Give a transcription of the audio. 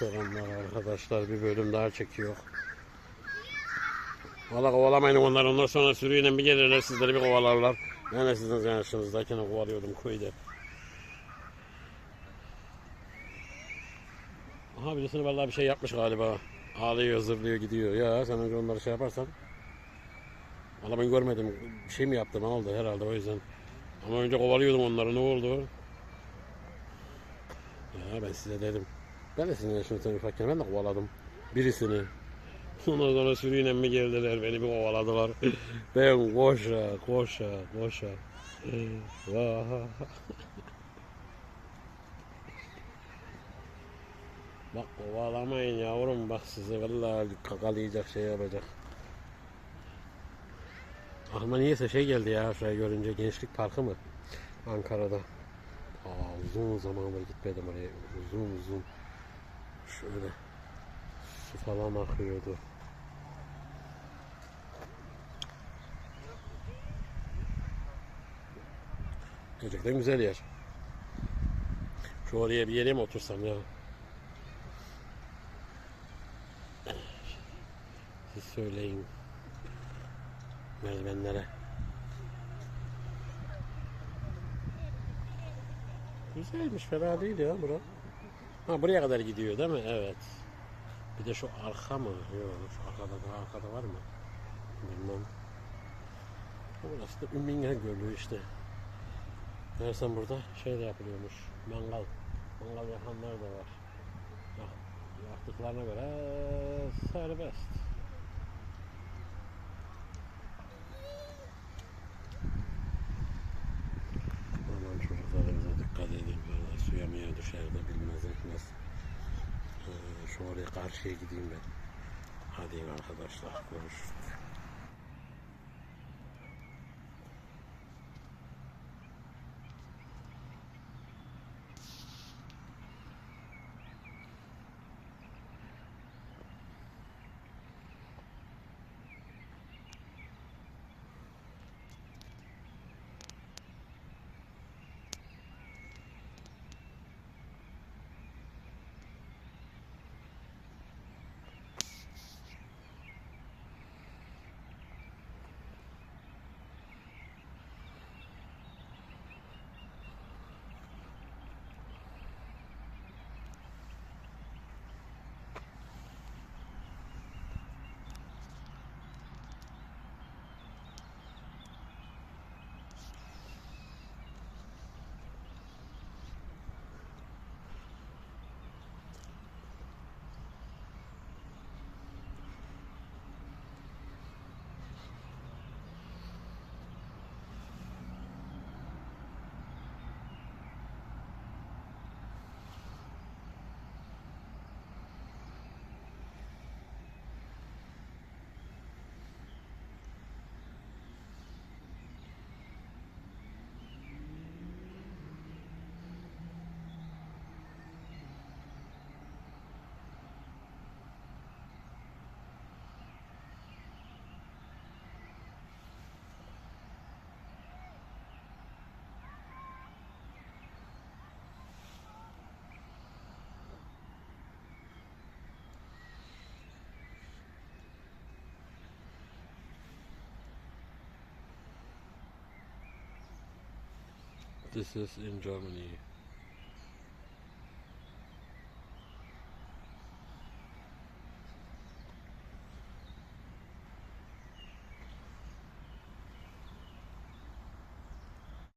Selamlar arkadaşlar bir bölüm daha çekiyor. Valla kovalamayın onları ondan sonra sürüyle bir gelirler sizleri bir kovalarlar. Ben de sizin yaşınızdayken kovalıyordum köyde. Aha birisini vallahi bir şey yapmış galiba. Ağlıyor zırlıyor gidiyor. Ya sen önce onları şey yaparsan. Valla ben görmedim. Bir şey mi yaptı ne oldu herhalde o yüzden. Ama önce kovalıyordum onları ne oldu? Ya ben size dedim. De sizin yaşınızdan ufakken ben de kovaladım. Birisini. Ondan sonra sürüyle mi geldiler beni bir kovaladılar. ben koşa koşa koşa. Bak kovalamayın yavrum bak size vallahi kakalayacak şey yapacak. Aklıma niyeyse şey geldi ya şurayı görünce Gençlik Parkı mı? Ankara'da. Aa, uzun zamandır gitmedim oraya. Uzun uzun. Şöyle su falan akıyordu. Gerçekten güzel yer. Şu oraya bir yere mi otursam ya? Siz söyleyin. Merdivenlere. Güzelmiş fena değil ya bura. Ha buraya kadar gidiyor değil mi? Evet. Bir de şu arka mı? Yok şu arkada daha arkada var mı? Bilmem. Burası da Ümmingen Gölü işte. Meğersem burada şey de yapılıyormuş. Mangal. Mangal yakanlar da var. Yaktıklarına göre serbest. Şu oraya karşıya gideyim ben. Hadi arkadaşlar görüşürüz. This is in Germany.